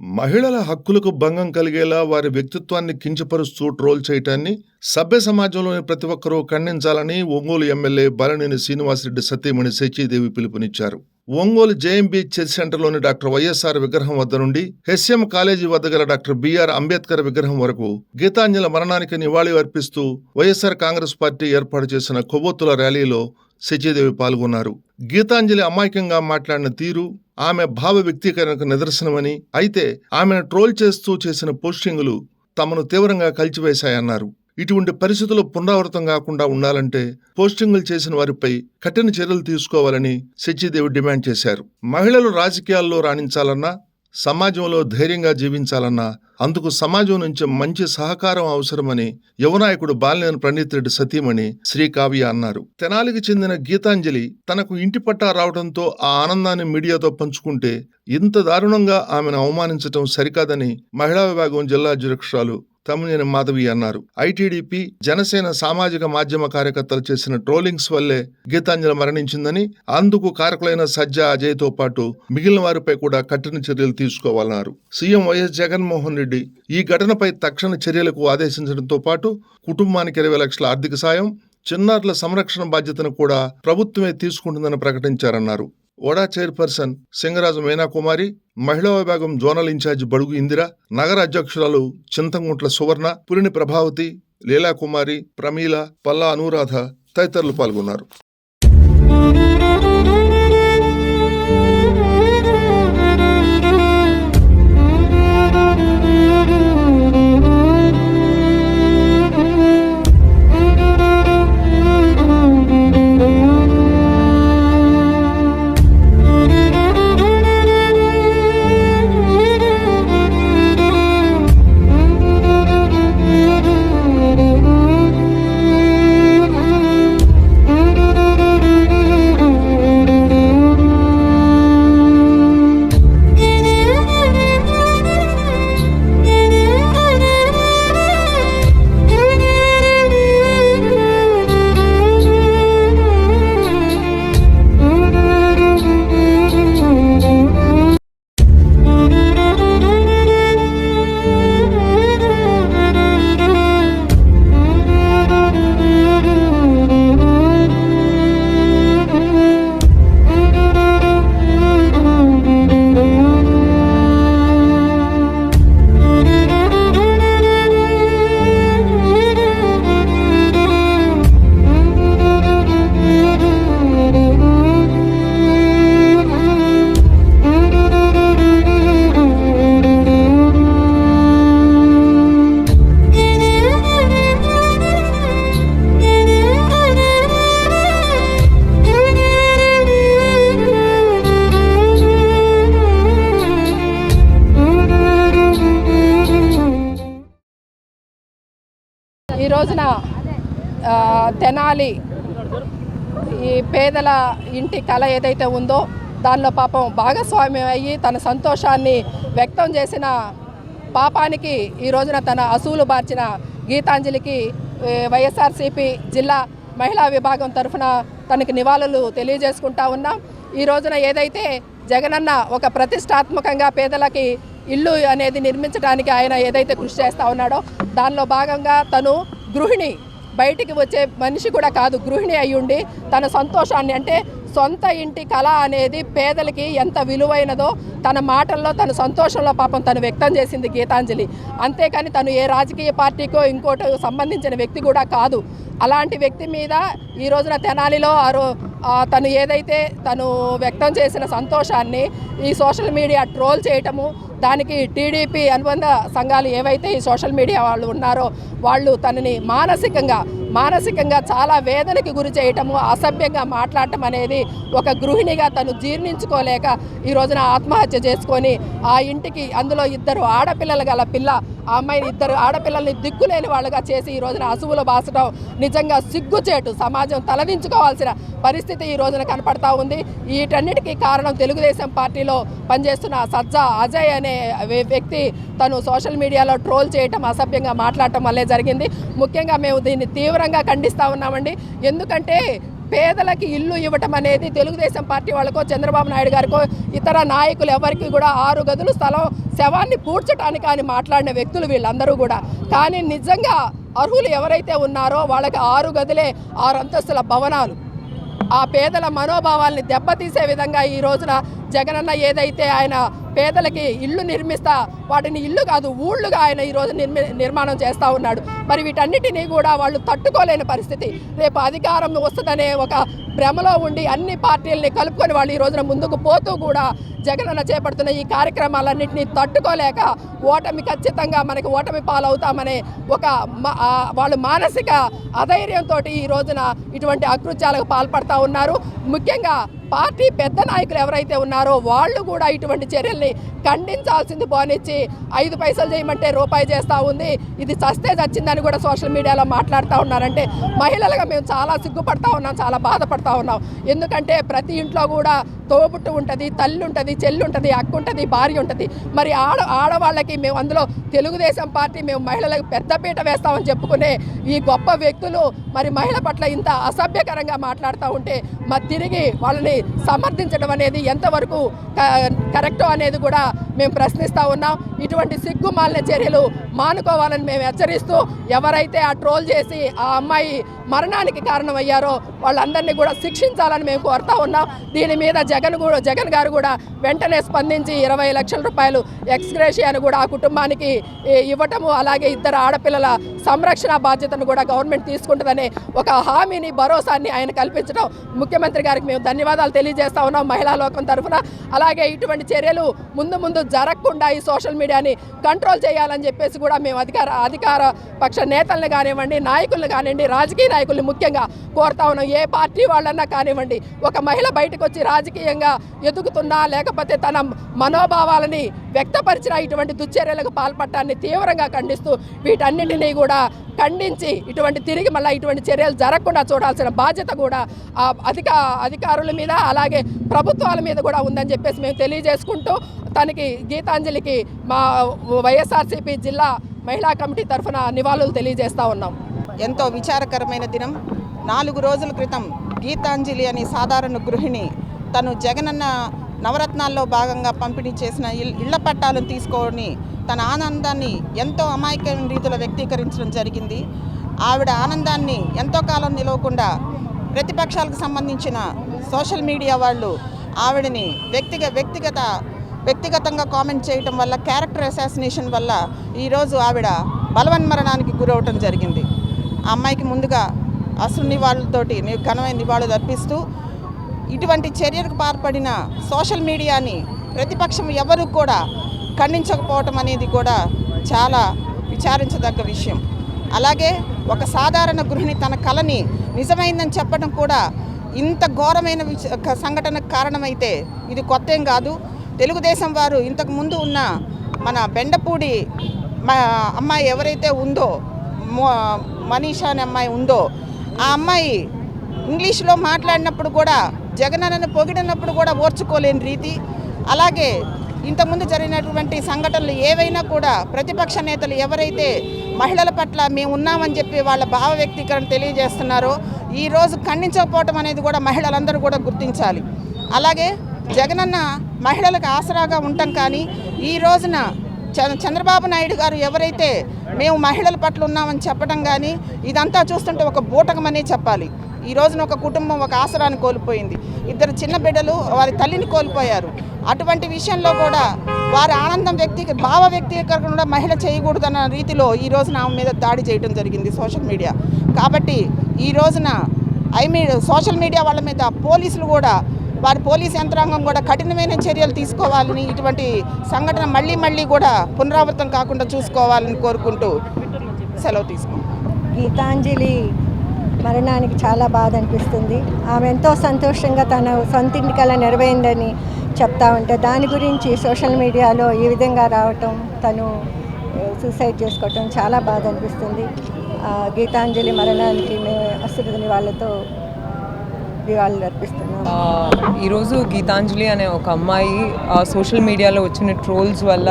మహిళల హక్కులకు భంగం కలిగేలా వారి వ్యక్తిత్వాన్ని కించపరుస్తూ ట్రోల్ చేయటాన్ని సభ్య సమాజంలోని ప్రతి ఒక్కరూ ఖండించాలని ఒంగోలు ఎమ్మెల్యే బాలినేని శ్రీనివాసరెడ్డి సతీమణి శచీదేవి పిలుపునిచ్చారు. ఒంగోలు జేఎంబీ చర్చ్ సెంటర్లోని డాక్టర్ వైఎస్ఆర్ విగ్రహం వద్ద నుండి హెచ్ఎం కాలేజీ వద్ద గల డాక్టర్ బిఆర్ అంబేద్కర్ విగ్రహం వరకు గీతాంజలి మరణానికి నివాళి అర్పిస్తూ వైఎస్ఆర్ కాంగ్రెస్ పార్టీ ఏర్పాటు చేసిన కొవ్వొత్తుల ర్యాలీలో శచీదేవి పాల్గొన్నారు. గీతాంజలి అమాయకంగా మాట్లాడిన తీరు ఆమె భావ వ్యక్తీకరణకు నిదర్శనమని అయితే ఆమెను ట్రోల్ చేస్తూ చేసిన పోస్టింగులు తమను తీవ్రంగా కలిచివేశాయన్నారు. ఇటువంటి పరిస్థితులు పునరావృతం కాకుండా ఉండాలంటే పోస్టింగులు చేసిన వారిపై కఠిన చర్యలు తీసుకోవాలని సత్యదేవి డిమాండ్ చేశారు. మహిళలు రాజకీయాల్లో రాణించాలన్నా సమాజంలో ధైర్యంగా జీవించాలన్నా అందుకు సమాజం నుంచి మంచి సహకారం అవసరమని యువనాయకుడు బాలినేని ప్రణీత్ రెడ్డి సతీమణి శ్రీ కావ్య అన్నారు. తెనాలికి చెందిన గీతాంజలి తనకు ఇంటి పట్టా రావడంతో ఆ ఆనందాన్ని మీడియాతో పంచుకుంటే ఇంత దారుణంగా ఆమెను అవమానించటం సరికాదని మహిళా విభాగం జిల్లా అధ్యక్షురాలు తమ్మినేని మాధవి అన్నారు. ఐటీడీపీ జనసేన సామాజిక మాధ్యమ కార్యకర్తలు చేసిన ట్రోలింగ్స్ వల్లే గీతాంజలి మరణించిందని అందుకు కారకులైన సజ్జా అజయ్తో పాటు మిగిలిన వారిపై కూడా కఠిన చర్యలు తీసుకోవాలన్నారు. సీఎం వైఎస్ జగన్మోహన్ రెడ్డి ఈ ఘటనపై తక్షణ చర్యలకు ఆదేశించడంతో పాటు కుటుంబానికి ఇరవై లక్షల ఆర్థిక సాయం చిన్నారుల సంరక్షణ బాధ్యతను కూడా ప్రభుత్వమే తీసుకుంటుందని ప్రకటించారన్నారు. ఓడా చైర్పర్సన్ సింగరాజు మీనాకుమారి మహిళా విభాగం జోనల్ ఇన్ఛార్జ్ బడుగు ఇందిర నగర అధ్యక్షురాలు చింతంగుంట్ల సువర్ణ పులిని ప్రభావతి లీలాకుమారి ప్రమీల పల్లా అనురాధ తదితరులు పాల్గొన్నారు. రోజున తెనాలి ఈ పేదల ఇంటి కళ ఏదైతే ఉందో దానిలో పాపం భాగస్వామ్యం అయ్యి తన సంతోషాన్ని వ్యక్తం చేసిన పాపానికి ఈ రోజున తన అసూలు బార్చిన గీతాంజలికి వైఎస్ఆర్సీపీ జిల్లా మహిళా విభాగం తరఫున తనకి నివాళులు తెలియజేసుకుంటా ఉన్నాం. ఈ రోజున ఏదైతే జగనన్న ఒక ప్రతిష్టాత్మకంగా పేదలకి ఇల్లు అనేది నిర్మించడానికి ఆయన ఏదైతే కృషి చేస్తూ ఉన్నాడో దానిలో భాగంగా తను గృహిణి బయటికి వచ్చే మనిషి కూడా కాదు గృహిణి అయ్యుండి తన సంతోషాన్ని అంటే సొంత ఇంటి కళ అనేది పేదలకి ఎంత విలువైనదో తన మాటల్లో తన సంతోషంలో పాపం తను వ్యక్తం చేసింది గీతాంజలి. అంతేకాని తను ఏ రాజకీయ పార్టీకో ఇంకోటో సంబంధించిన వ్యక్తి కూడా కాదు. అలాంటి వ్యక్తి మీద ఈ రోజున తెనాలిలో ఆ తను ఏదైతే తను వ్యక్తం చేసిన సంతోషాన్ని ఈ సోషల్ మీడియా ట్రోల్ చేయటము దానికి టీడీపీ అనుబంధ సంఘాలు ఏవైతే ఈ సోషల్ మీడియా వాళ్ళు ఉన్నారో వాళ్ళు తనని మానసికంగా మానసికంగా చాలా వేదనకి గురి చేయటము అసభ్యంగా మాట్లాడటం అనేది ఒక గృహిణిగా తను జీర్ణించుకోలేక ఈ రోజున ఆత్మహత్య చేసుకొని ఆ ఇంటికి అందులో ఇద్దరు ఆడపిల్లలు గల పిల్ల ఆ అమ్మాయిని ఇద్దరు ఆడపిల్లల్ని దిక్కులేని వాళ్ళుగా చేసి ఈ రోజున అసువులు బాసడం నిజంగా సిగ్గుచేటు సమాజం తలదించుకోవాల్సిన పరిస్థితి ఈ రోజున కనపడతా ఉంది. వీటన్నిటికీ కారణం తెలుగుదేశం పార్టీలో పనిచేస్తున్న సజ్జా అజయ్ అనే వ్య- వ్యక్తి తను సోషల్ మీడియాలో ట్రోల్ చేయటం అసభ్యంగా మాట్లాడటం వల్లే జరిగింది. ముఖ్యంగా మేము దీన్ని తీవ్ర తీవ్రంగా ఖండిస్తూ ఉన్నామండి. ఎందుకంటే పేదలకి ఇల్లు ఇవ్వటం అనేది తెలుగుదేశం పార్టీ వాళ్ళకో చంద్రబాబు నాయుడు గారికో ఇతర నాయకులు ఎవరికి కూడా ఆరు గదులు స్థలం శవాన్ని పూడ్చడానికి అని మాట్లాడిన వ్యక్తులు వీళ్ళందరూ కూడా. కానీ నిజంగా అర్హులు ఎవరైతే ఉన్నారో వాళ్ళకి ఆరు గదులే ఆరు అంతస్తుల భవనాలు. ఆ పేదల మనోభావాల్ని దెబ్బతీసే విధంగా ఈ రోజున జగనన్న ఏదైతే ఆయన పేదలకి ఇల్లు నిర్మిస్తా వాటిని ఇల్లు కాదు ఊళ్ళుగా ఆయన ఈరోజు నిర్మి నిర్మాణం చేస్తూ ఉన్నాడు. మరి వీటన్నిటినీ కూడా వాళ్ళు తట్టుకోలేని పరిస్థితి. రేపు అధికారం వస్తుందనే ఒక భ్రమలో ఉండి అన్ని పార్టీలని కలుపుకొని వాళ్ళు ఈ రోజున ముందుకు పోతూ కూడా జగనన్న చేపడుతున్న ఈ కార్యక్రమాలన్నింటినీ తట్టుకోలేక ఓటమి ఖచ్చితంగా మనకి ఓటమి పాలవుతామనే ఒక వాళ్ళు మానసిక అధైర్యంతో ఈ రోజున ఇటువంటి అకృత్యాలకు పాల్పడతా ఉన్నారు. ముఖ్యంగా పార్టీ పెద్ద నాయకులు ఎవరైతే ఉన్నారో వాళ్ళు కూడా ఇటువంటి చర్యల్ని ఖండించాల్సింది పోనిచ్చి ఐదు పైసలు చేయమంటే రూపాయి చేస్తూ ఉంది. ఇది చస్తే చచ్చిందని కూడా సోషల్ మీడియాలో మాట్లాడుతూ ఉన్నారంటే మహిళలుగా మేము చాలా సిగ్గుపడతా ఉన్నాం చాలా బాధపడతా ఉన్నాం. ఎందుకంటే ప్రతి ఇంట్లో కూడా తోబుట్టు ఉంటుంది తల్లి ఉంటుంది చెల్లి ఉంటుంది అక్క ఉంటుంది భార్య ఉంటుంది. మరి ఆడ ఆడవాళ్ళకి మేము అందులో తెలుగుదేశం పార్టీ మేము మహిళలకు పెద్దపీట వేస్తామని చెప్పుకునే ఈ గొప్ప వ్యక్తులు మరి మహిళ పట్ల ఇంత అసభ్యకరంగా మాట్లాడుతూ ఉంటే మరి తిరిగి వాళ్ళని సమర్థించడం అనేది ఎంతవరకు క- కరెక్టో అనేది కూడా మేము ప్రశ్నిస్తూ ఉన్నాం. ఇటువంటి సిగ్గుమాలిన చర్యలు మానుకోవాలని మేము హెచ్చరిస్తూ ఎవరైతే ఆ ట్రోల్ చేసి ఆ అమ్మాయి మరణానికి కారణమయ్యారో వాళ్ళందరినీ కూడా శిక్షించాలని మేము కోరుతా ఉన్నాం. దీని మీద జగన్ కూడా జగన్ గారు కూడా వెంటనే స్పందించి ఇరవై లక్షల రూపాయలు ఎక్స్గ్రేషియాను కూడా ఆ కుటుంబానికి ఇవ్వటము అలాగే ఇద్దరు ఆడపిల్లల సంరక్షణ బాధ్యతను కూడా గవర్నమెంట్ తీసుకుంటుందనే ఒక హామీని భరోసాన్ని ఆయన కల్పించడం ముఖ్యమంత్రి గారికి మేము ధన్యవాదాలు తెలియజేస్తా ఉన్నాం మహిళా లోకం తరఫున. అలాగే ఇటువంటి చర్యలు ముందు ముందు జరగకుండా ఈ సోషల్ మీడియా మీడియాని కంట్రోల్ చేయాలని చెప్పేసి కూడా మేము అధికార అధికార పక్ష నేతలను కానివ్వండి నాయకులను కానివ్వండి రాజకీయ నాయకుల్ని ముఖ్యంగా కోరుతా ఉన్నాం. ఏ పార్టీ వాళ్ళన్నా కానివ్వండి ఒక మహిళ బయటకు వచ్చి రాజకీయంగా ఎదుగుతున్నా లేకపోతే తన మనోభావాలని వ్యక్తపరిచిన ఇటువంటి దుశ్చర్యలకు పాల్పడటాన్ని తీవ్రంగా ఖండిస్తూ వీటన్నిటినీ కూడా ఖండించి ఇటువంటి తిరిగి మళ్ళీ ఇటువంటి చర్యలు జరగకుండా చూడాల్సిన బాధ్యత కూడా ఆ అధిక అధికారుల మీద అలాగే ప్రభుత్వాల మీద కూడా ఉందని చెప్పేసి మేము తెలియజేసుకుంటూ తనకి గీతాంజలికి మా వైఎస్ఆర్సీపీ జిల్లా మహిళా కమిటీ తరఫున నివాళులు తెలియజేస్తూ ఉన్నాం. ఎంతో విచారకరమైన దినం. నాలుగు రోజుల క్రితం గీతాంజలి అనే సాధారణ గృహిణి తను జగనన్న నవరత్నాల్లో భాగంగా పంపిణీ చేసిన ఇళ్ళ పట్టాలను తీసుకొని తన ఆనందాన్ని ఎంతో అమాయకమైన రీతిలో వ్యక్తీకరించడం జరిగింది. ఆవిడ ఆనందాన్ని ఎంతో కాలం నిలవకుండా ప్రతిపక్షాలకు సంబంధించిన సోషల్ మీడియా వాళ్ళు ఆవిడని వ్యక్తిగ వ్యక్తిగత వ్యక్తిగతంగా కామెంట్ చేయటం వల్ల క్యారెక్టర్ అసాసినేషన్ వల్ల ఈరోజు ఆవిడ బలవన్మరణానికి గురవటం జరిగింది. ఆ అమ్మాయికి ముందుగా అసలు నివాళులతోటి ఘనమైన నివాళులు అర్పిస్తూ ఇటువంటి చర్యలకు పాల్పడిన సోషల్ మీడియాని ప్రతిపక్షం ఎవరు కూడా ఖండించకపోవటం అనేది కూడా చాలా విచారించదగ్గ విషయం. అలాగే ఒక సాధారణ గృహిణి తన కళని నిజమైందని చెప్పడం కూడా ఇంత ఘోరమైన విచ- క- సంఘటనకు కారణమైతే ఇది కొత్త ఏం కాదు. తెలుగుదేశం వారు ఇంతకు ముందు ఉన్న మన బెండపూడి మా అమ్మాయి ఎవరైతే ఉందో మనీషా అనే అమ్మాయి ఉందో ఆ అమ్మాయి ఇంగ్లీష్లో మాట్లాడినప్పుడు కూడా జగనన్నను పొగిడినప్పుడు కూడా ఓర్చుకోలేని రీతి. అలాగే ఇంతకుముందు జరిగినటువంటి సంఘటనలు ఏవైనా కూడా ప్రతిపక్ష నేతలు ఎవరైతే మహిళల పట్ల మేము ఉన్నామని చెప్పి వాళ్ళ భావ వ్యక్తీకరణ తెలియజేస్తున్నారో ఈరోజు ఖండించకపోవటం అనేది కూడా మహిళలందరూ కూడా గుర్తించాలి. అలాగే జగనన్న మహిళలకు ఆసరాగా ఉండటం కానీ ఈ రోజున చంద్రబాబు నాయుడు గారు ఎవరైతే మేము మహిళల పట్ల ఉన్నామని చెప్పడం కానీ ఇదంతా చూస్తుంటే ఒక బూటకమనే చెప్పాలి. ఈ రోజున ఒక కుటుంబం ఒక ఆసరాన్ని కోల్పోయింది. ఇద్దరు చిన్న బిడ్డలు వారి తల్లిని కోల్పోయారు. అటువంటి విషయంలో కూడా వారి ఆనందం వ్యక్తి భావ వ్యక్తీకరణ కూడా మహిళ చేయకూడదన్న రీతిలో ఈ రోజున ఆమె మీద దాడి చేయడం జరిగింది సోషల్ మీడియా. కాబట్టి ఈ రోజున ఐ మీ సోషల్ మీడియా వాళ్ళ మీద పోలీసులు కూడా వారి పోలీస్ యంత్రాంగం కూడా కఠినమైన చర్యలు తీసుకోవాలని ఇటువంటి సంఘటన మళ్ళీ మళ్ళీ కూడా పునరావృతం కాకుండా చూసుకోవాలని కోరుకుంటూ సెలవు తీసుకుంటాం గీతాంజలి మరణానికి చాలా బాధ అనిపిస్తుంది. ఆమె ఎంతో సంతోషంగా తన సొంత ఇంటి కళ నెరవేరిందని చెప్తా ఉంటే దాని గురించి సోషల్ మీడియాలో ఈ విధంగా రావటం తను సూసైడ్ చేసుకోవటం చాలా బాధ అనిపిస్తుంది. గీతాంజలి మరణానికి మేము అశ్రుని వాళ్ళతో నివాళులు అర్పిస్తున్నాం ఈరోజు గీతాంజలి అనే ఒక అమ్మాయి ఆ, సోషల్ మీడియాలో వచ్చిన ట్రోల్స్ వల్ల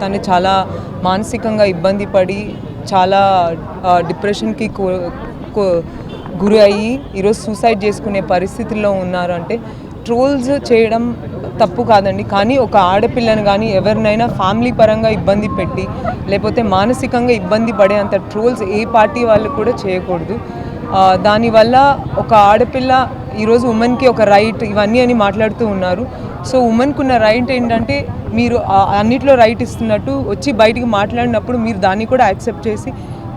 తను చాలా మానసికంగా ఇబ్బంది పడి చాలా డిప్రెషన్కి గురి అయ్యి ఈరోజు సూసైడ్ చేసుకునే పరిస్థితుల్లో ఉన్నారు అంటే ట్రోల్స్ చేయడం తప్పు కాదండి. కానీ ఒక ఆడపిల్లను కానీ ఎవరినైనా ఫ్యామిలీ పరంగా ఇబ్బంది పెట్టి లేకపోతే మానసికంగా ఇబ్బంది పడే అంత ట్రోల్స్ ఏ పార్టీ వాళ్ళు కూడా చేయకూడదు. దానివల్ల ఒక ఆడపిల్ల ఈరోజు ఉమెన్కి ఒక రైట్ ఇవన్నీ అని మాట్లాడుతూ ఉన్నారు. సో ఉమెన్కి ఉన్న రైట్ ఏంటంటే మీరు అన్నిట్లో రైట్ ఇస్తున్నట్టు వచ్చి బయటికి మాట్లాడినప్పుడు మీరు దాన్ని కూడా యాక్సెప్ట్ చేసి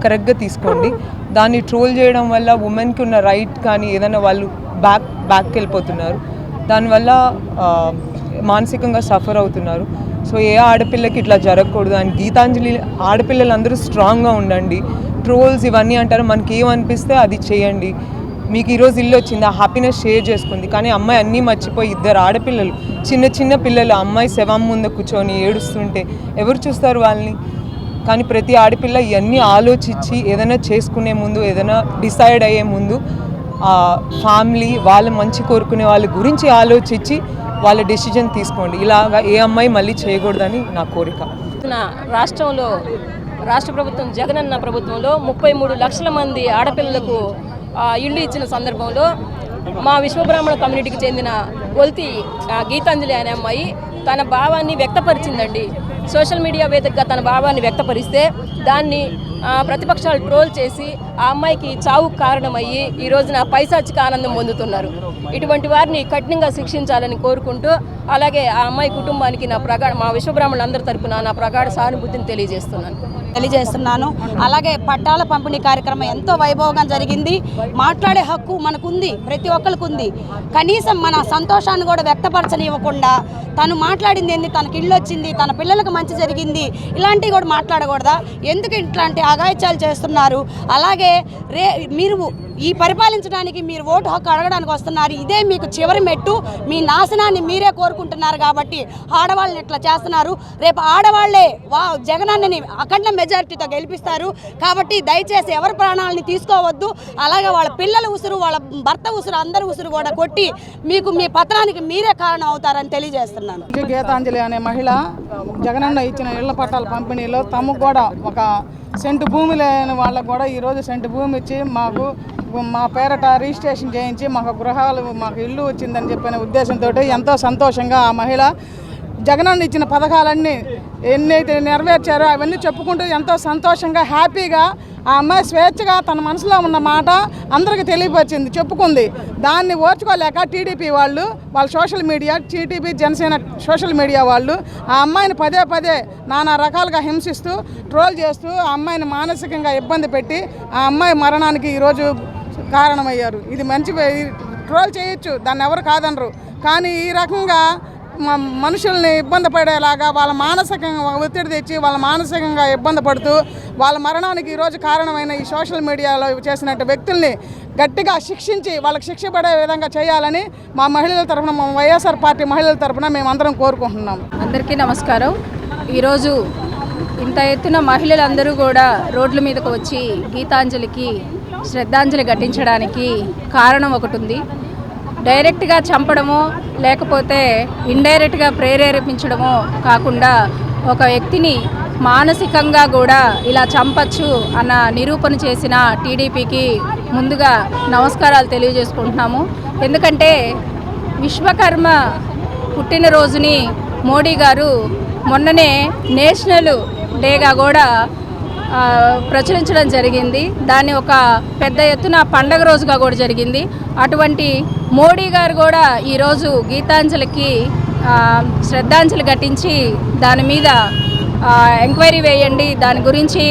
కరెక్ట్గా తీసుకోండి. దాన్ని ట్రోల్ చేయడం వల్ల ఉమెన్కి ఉన్న రైట్ కానీ ఏదైనా వాళ్ళు బ్యాక్ బ్యాక్కి వెళ్ళిపోతున్నారు దానివల్ల మానసికంగా సఫర్ అవుతున్నారు. సో ఏ ఆడపిల్లకి ఇట్లా జరగకూడదు. అని గీతాంజలి ఆడపిల్లలందరూ స్ట్రాంగ్గా ఉండండి. ట్రోల్స్ ఇవన్నీ అంటారు. మనకి ఏమనిపిస్తే అది చేయండి. మీకు ఈరోజు ఇల్లు వచ్చింది. ఆ హ్యాపీనెస్ షేర్ చేసుకుంది కానీ అమ్మాయి అన్నీ మర్చిపోయి ఇద్దరు ఆడపిల్లలు చిన్న చిన్న పిల్లలు అమ్మాయి శవం ముందు కూర్చొని ఏడుస్తుంటే ఎవరు చూస్తారు వాళ్ళని? కానీ ప్రతి ఆడపిల్ల ఇవన్నీ ఆలోచించి ఏదైనా చేసుకునే ముందు ఏదైనా డిసైడ్ అయ్యే ముందు ఫ్యామిలీ వాళ్ళ మంచి కోరుకునే వాళ్ళ గురించి ఆలోచించి వాళ్ళ డెసిజన్ తీసుకోండి. ఇలాగా ఏ అమ్మాయి మళ్ళీ చేయకూడదని నా కోరిక. నా రాష్ట్రంలో రాష్ట్ర ప్రభుత్వం జగనన్న ప్రభుత్వంలో ముప్పై మూడు లక్షల మంది ఆడపిల్లలకు ఇల్లు ఇచ్చిన సందర్భంలో మా విశ్వబ్రాహ్మణ కమ్యూనిటీకి చెందిన గొల్తి ఆ, గీతాంజలి అనే అమ్మాయి తన భావాన్ని వ్యక్తపరిచిందండి. సోషల్ మీడియా వేదికగా తన భావాన్ని వ్యక్తపరిస్తే దాన్ని ప్రతిపక్షాలు ట్రోల్ చేసి ఆ అమ్మాయికి చావు కారణమయ్యి ఈ రోజున పైశాచిక ఆనందం పొందుతున్నారు. ఇటువంటి వారిని కఠినంగా శిక్షించాలని కోరుకుంటూ అలాగే ఆ అమ్మాయి కుటుంబానికి నా ప్రగాఢ మా విశ్వబ్రాహ్మణులందరి తరపున నా ప్రగాఢ సానుభూతిని తెలియజేస్తున్నాను. తెలియజేస్తున్నాను. అలాగే పట్టాల పంపిణీ కార్యక్రమం ఎంతో వైభవంగా జరిగింది. మాట్లాడే హక్కు మనకుంది ప్రతి ఒక్కరికి ఉంది కనీసం మన సంతోషాన్ని కూడా వ్యక్తపరచనివ్వకుండా తను మాట్లాడింది ఏంది తనకి ఇల్లు వచ్చింది తన పిల్లలకు మంచి జరిగింది ఇలాంటివి కూడా మాట్లాడకూడదా? ఎందుకు ఇట్లాంటి అగాయిత్యాలు చేస్తున్నారు? అలాగే రే మీరు ఈ పరిపాలించడానికి మీరు ఓటు హక్కు అడగడానికి వస్తున్నారు. ఇదే మీకు చివరి మెట్టు. మీ నాశనాన్ని మీరే కోరుకుంటున్నారు కాబట్టి ఆడవాళ్ళని ఇట్లా చేస్తున్నారు. రేపు ఆడవాళ్ళే వా జగనన్నని అఖండ మెజారిటీతో గెలిపిస్తారు. కాబట్టి దయచేసి ఎవరి ప్రాణాలని తీసుకోవద్దు. అలాగే వాళ్ళ పిల్లల ఉసురు వాళ్ళ భర్త ఉసురు అందరి ఉసురు కూడా కొట్టి మీకు మీ పతనానికి మీరే కారణం అవుతారని తెలియజేస్తున్నాను. గీతాంజలి అనే మహిళ జగనన్న ఇచ్చిన ఇళ్ళ పట్టాల పంపిణీలో తమకు కూడా ఒక సెంటు భూమి లేని వాళ్ళకు కూడా ఈరోజు సెంటు భూమి ఇచ్చి మాకు మా పేరట రిజిస్ట్రేషన్ చేయించి మాకు గృహాలు మాకు ఇల్లు వచ్చిందని చెప్పిన ఉద్దేశంతో ఎంతో సంతోషంగా ఆ మహిళ జగనన్న ఇచ్చిన పథకాలన్నీ ఎన్నైతే నెరవేర్చారో అవన్నీ చెప్పుకుంటూ ఎంతో సంతోషంగా హ్యాపీగా ఆ అమ్మాయి స్వేచ్ఛగా తన మనసులో ఉన్న మాట అందరికీ తెలియపరిచింది చెప్పుకుంది. దాన్ని ఓర్చుకోలేక టీడీపీ వాళ్ళు వాళ్ళ social media TDP Janasena social media వాళ్ళు ఆ అమ్మాయిని పదే పదే నానా రకాలుగా హింసిస్తూ ట్రోల్ చేస్తూ ఆ అమ్మాయిని మానసికంగా ఇబ్బంది పెట్టి ఆ అమ్మాయి మరణానికి ఈరోజు కారణమయ్యారు. ఇది మంచి ట్రోల్ చేయొచ్చు దాన్ని ఎవరు కాదనరు. కానీ ఈ రకంగా మ- మనుషుల్ని ఇబ్బంది పడేలాగా వాళ్ళ మానసికంగా ఒత్తిడి తెచ్చి వాళ్ళ మానసికంగా ఇబ్బంది పడుతూ వాళ్ళ మరణానికి ఈరోజు కారణమైన ఈ సోషల్ మీడియాలో చేసినట్టు వ్యక్తుల్ని గట్టిగా శిక్షించి వాళ్ళకి శిక్ష పడే విధంగా చేయాలని మా మహిళల తరఫున మా వైఎస్ఆర్ పార్టీ మహిళల తరఫున మేమందరం కోరుకుంటున్నాం. అందరికీ నమస్కారం. ఈరోజు ఇంత ఎత్తున మహిళలందరూ కూడా రోడ్ల మీదకు వచ్చి గీతాంజలికి శ్రద్ధాంజలి ఘటించడానికి కారణం ఒకటి ఉంది. డైరెక్ట్గా చంపడమో లేకపోతే ఇండైరెక్ట్గా ప్రేరేపించడము కాకుండా ఒక వ్యక్తిని మానసికంగా కూడా ఇలా చంపచ్చు అన్న నిరూపణ చేసిన టీడీపీకి ముందుగా నమస్కారాలు తెలియజేసుకుంటున్నాము. ఎందుకంటే విశ్వకర్మ పుట్టినరోజుని మోడీ గారు మొన్ననే నేషనల్ డేగా కూడా ప్రచురించడం జరిగింది. దాన్ని ఒక పెద్ద ఎత్తున పండగ రోజుగా కూడా జరిగింది. అటువంటి మోడీ గారు కూడా ఈరోజు గీతాంజలికి శ్రద్ధాంజలి ఘటించి దాని మీద ఎంక్వైరీ వేయండి. దాని గురించి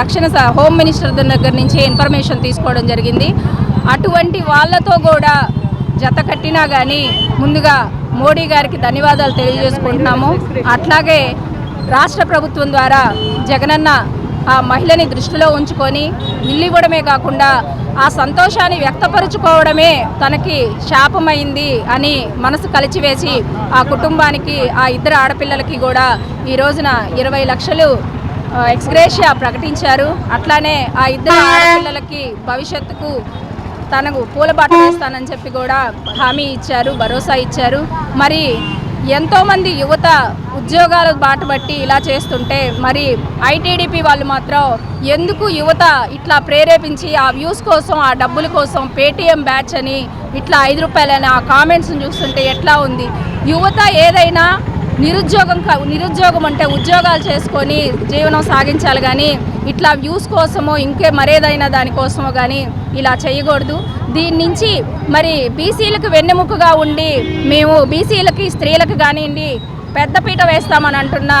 రక్షణ హోమ్ మినిస్టర్ దగ్గర నుంచి ఇన్ఫర్మేషన్ తీసుకోవడం జరిగింది. అటువంటి వాళ్ళతో కూడా జత కట్టినా కానీ ముందుగా మోడీ గారికి ధన్యవాదాలు తెలియజేసుకుంటున్నాము. అట్లాగే రాష్ట్ర ప్రభుత్వం ద్వారా జగనన్న ఆ మహిళని దృష్టిలో ఉంచుకొని ఇల్లు ఇవ్వడమే కాకుండా ఆ సంతోషాన్ని వ్యక్తపరుచుకోవడమే తనకి శాపమైంది అని మనసు కలిచివేసి ఆ కుటుంబానికి ఆ ఇద్దరు ఆడపిల్లలకి కూడా ఈ రోజున ఇరవై లక్షలు ఎక్స్గ్రేషియా ప్రకటించారు. అట్లానే ఆ ఇద్దరు ఆడపిల్లలకి భవిష్యత్తుకు తనకు పూలబాట వేస్తానని చెప్పి కూడా హామీ ఇచ్చారు భరోసా ఇచ్చారు. మరి ఎంతోమంది యువత ఉద్యోగాల బాట బట్టి ఇలా చేస్తుంటే మరి ఐటీడీపీ వాళ్ళు మాత్రం ఎందుకు యువత ఇట్లా ప్రేరేపించి ఆ వ్యూస్ కోసం ఆ డబ్బుల కోసం పేటీఎం బ్యాచ్ అని ఇట్లా ఐదు రూపాయలని ఆ కామెంట్స్ని చూస్తుంటే ఎట్లా ఉంది? యువత ఏదైనా నిరుద్యోగం కా- నిరుద్యోగం అంటే ఉద్యోగాలు చేసుకొని జీవనం సాగించాలి కానీ ఇట్లా వ్యూస్ కోసమో ఇంకే మరేదైనా దానికోసమో కానీ ఇలా చేయకూడదు. దీని నుంచి మరి బీసీలకు వెన్నెముకగా ఉండి మేము బీసీలకి స్త్రీలకు కానివ్వండి పెద్దపీట వేస్తామని అంటున్న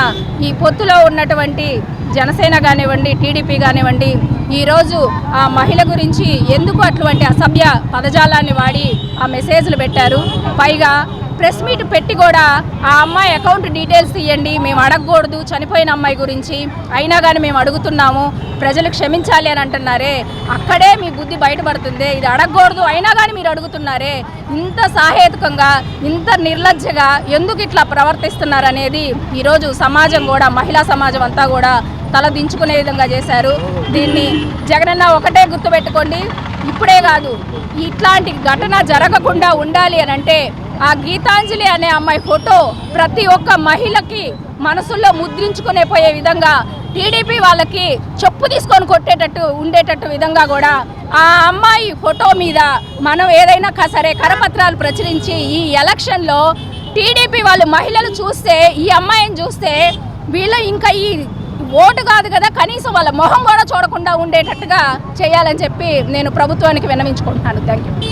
ఈ పొత్తులో ఉన్నటువంటి జనసేన కానివ్వండి టీడీపీ కానివ్వండి ఈరోజు ఆ మహిళ గురించి ఎందుకు అటువంటి అసభ్య పదజాలాన్ని వాడి ఆ మెసేజ్లు పెట్టారు? పైగా ప్రెస్ మీట్ పెట్టి కూడా ఆ అమ్మాయి అకౌంట్ డీటెయిల్స్ తీయండి మేము అడగకూడదు చనిపోయిన అమ్మాయి గురించి. అయినా కానీ మేము అడుగుతున్నాము ప్రజలు క్షమించాలి అని అంటున్నారే. అక్కడే మీ బుద్ధి బయటపడుతుంది. ఇది అడగకూడదు అయినా కానీ మీరు అడుగుతున్నారే. ఇంత సాహేతుకంగా ఇంత నిర్లజ్జగా ఎందుకు ఇట్లా ప్రవర్తిస్తున్నారనేది ఈరోజు సమాజం కూడా మహిళా సమాజం అంతా కూడా తలదించుకునే విధంగా చేశారు. దీన్ని జగనన్న ఒకటే గుర్తుపెట్టుకోండి. ఇప్పుడే కాదు ఇట్లాంటి ఘటన జరగకుండా ఉండాలి అని అంటే ఆ గీతాంజలి అనే అమ్మాయి ఫోటో ప్రతి ఒక్క మహిళకి మనసుల్లో ముద్రించుకునే పోయే విధంగా టీడీపీ వాళ్ళకి చెప్పు తీసుకొని కొట్టేటట్టు ఉండేటట్టు విధంగా కూడా ఆ అమ్మాయి ఫోటో మీద మనం ఏదైనా సరే కరపత్రాలు ప్రచురించి ఈ ఎలక్షన్లో టీడీపీ వాళ్ళు మహిళలు చూస్తే ఈ అమ్మాయిని చూస్తే వీళ్ళు ఇంకా ఈ ఓటు కాదు కదా కనీసం వాళ్ళ మొహం కూడా చూడకుండా ఉండేటట్టుగా చేయాలని చెప్పి నేను ప్రభుత్వానికి విన్నవించుకుంటున్నాను. Thank you